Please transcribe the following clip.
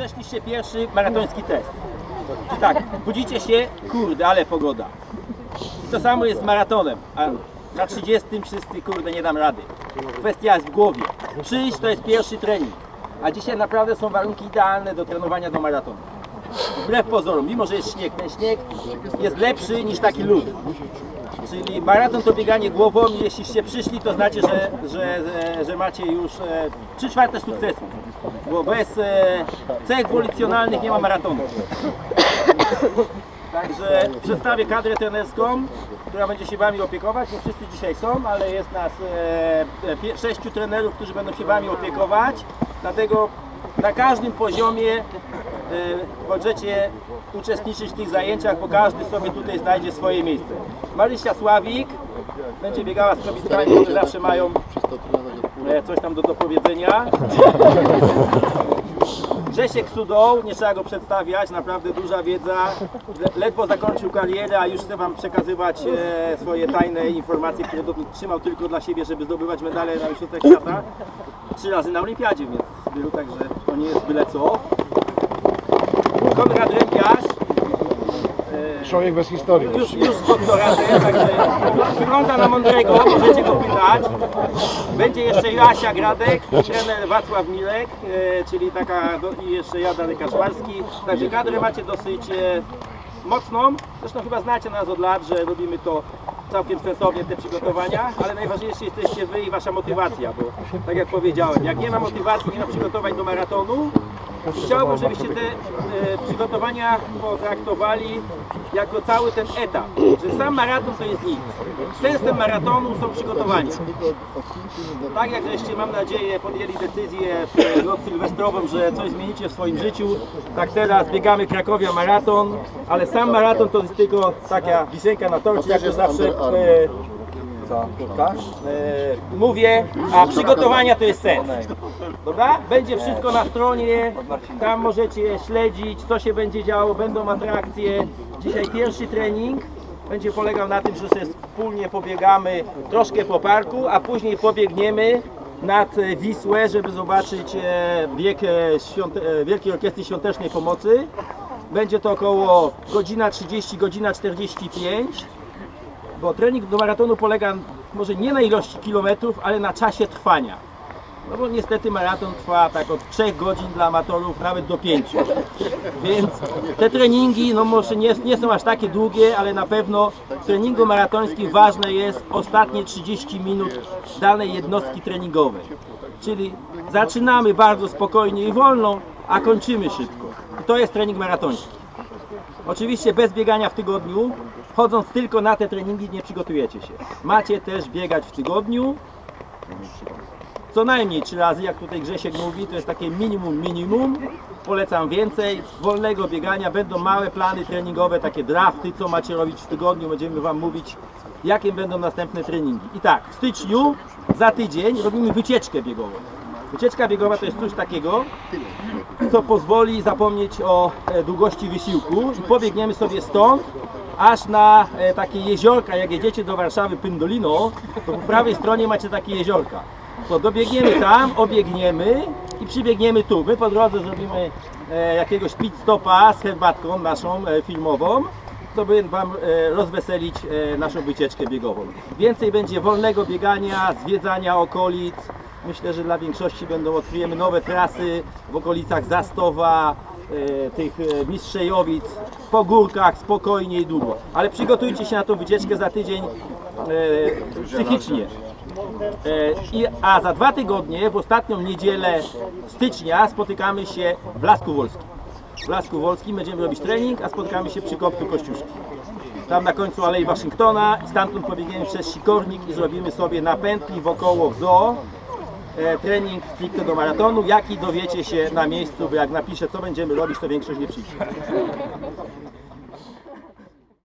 Zaliczyliście pierwszy maratoński test. Czy tak, budzicie się, kurde, ale pogoda. I to samo jest z maratonem, a na 30 wszyscy, kurde, nie dam rady. Kwestia jest w głowie. Przyjść to jest pierwszy trening, a dzisiaj naprawdę są warunki idealne do trenowania do maratonu. Wbrew pozorom, mimo że jest śnieg, ten śnieg jest lepszy niż taki lód. Czyli maraton to bieganie głową i jeśliście przyszli, to znacie, że, że, że, macie już e, 3 czwarte sukcesu. Bo bez e, cech wolicjonalnych nie ma maratonu. Także przedstawię kadrę trenerską, która będzie się Wami opiekować. Nie wszyscy dzisiaj są, ale jest nas e, e, sześciu trenerów, którzy będą się Wami opiekować. Dlatego na każdym poziomie możecie uczestniczyć w tych zajęciach, bo każdy sobie tutaj znajdzie swoje miejsce. Marysia Sławik będzie biegała z kobietami, które zawsze mają e, coś tam do dopowiedzenia. Grzesiek Sudoł, nie trzeba go przedstawiać, naprawdę duża wiedza. Le- Ledwo zakończył karierę, a już chce Wam przekazywać e, swoje tajne informacje, które trzymał tylko dla siebie, żeby zdobywać medale na Mistrzostwach Świata. Trzy razy na Olimpiadzie, więc był także to nie jest byle co. Konrad Rębiarz, Człowiek bez historii. już, już z doktoratem, także wygląda na mądrego, możecie go pytać. Będzie jeszcze Joasia Gradek, trener Wacław Milek, e, czyli taka, do, i jeszcze ja, Darek Kaszmarski. Także kadrę macie dosyć e, mocną, zresztą chyba znacie nas od lat, że robimy to całkiem sensownie te przygotowania, ale najważniejsze jesteście wy i wasza motywacja, bo tak jak powiedziałem, jak nie ma motywacji, nie ma przygotowań do maratonu, Chciałbym, żebyście te e, przygotowania potraktowali jako cały ten etap, że sam maraton to jest nic. Sensem maratonu są przygotowania. Tak jak żeście, mam nadzieję, podjęli decyzję w noc sylwestrową, że coś zmienicie w swoim życiu, tak teraz biegamy Krakowia maraton, ale sam maraton to jest tylko taka wisienka na torcie, jak to zawsze e, e, mówię, a przygotowania to jest sens. Dobra? Będzie wszystko na stronie, tam możecie śledzić, co się będzie działo, będą atrakcje. Dzisiaj pierwszy trening będzie polegał na tym, że sobie wspólnie pobiegamy troszkę po parku, a później pobiegniemy nad Wisłę, żeby zobaczyć e, bieg e, Wielkiej Orkiestry Świątecznej Pomocy. Będzie to około godzina 30, godzina 45 bo trening do maratonu polega może nie na ilości kilometrów, ale na czasie trwania. No bo niestety maraton trwa tak od 3 godzin dla amatorów, nawet do 5. Więc te treningi no może nie, nie są aż takie długie, ale na pewno w treningu maratońskim ważne jest ostatnie 30 minut danej jednostki treningowej. Czyli zaczynamy bardzo spokojnie i wolno, a kończymy szybko. I to jest trening maratoński. Oczywiście bez biegania w tygodniu, chodząc tylko na te treningi nie przygotujecie się. Macie też biegać w tygodniu, co najmniej trzy razy, jak tutaj Grzesiek mówi, to jest takie minimum minimum. Polecam więcej wolnego biegania, będą małe plany treningowe, takie drafty, co macie robić w tygodniu, będziemy Wam mówić, jakie będą następne treningi. I tak, w styczniu, za tydzień robimy wycieczkę biegową. Wycieczka biegowa to jest coś takiego, co pozwoli zapomnieć o e, długości wysiłku i pobiegniemy sobie stąd aż na e, takie jeziorka, jak jedziecie do Warszawy Pyndolino, to po prawej stronie macie takie jeziorka. To dobiegniemy tam, obiegniemy i przybiegniemy tu. My po drodze zrobimy e, jakiegoś pit stopa z herbatką naszą filmową, co by Wam rozweselić naszą wycieczkę biegową. Więcej będzie wolnego biegania, zwiedzania okolic, Myślę, że dla większości będą odkryjemy nowe trasy w okolicach Zastowa, e, tych e, Mistrzejowic, po górkach, spokojnie i długo. Ale przygotujcie się na tą wycieczkę za tydzień e, psychicznie. A za dwa tygodnie, w ostatnią niedzielę stycznia, spotykamy się w Lasku Wolskim. W Lasku Wolskim będziemy robić trening, a spotykamy się przy kopcu Kościuszki. Tam na końcu Alei Waszyngtona i stamtąd pobiegniemy przez Sikornik i zrobimy sobie na wokoło w zoo trening stricte do maratonu, jaki dowiecie się na miejscu, bo jak napiszę co będziemy robić, to większość nie przyjdzie.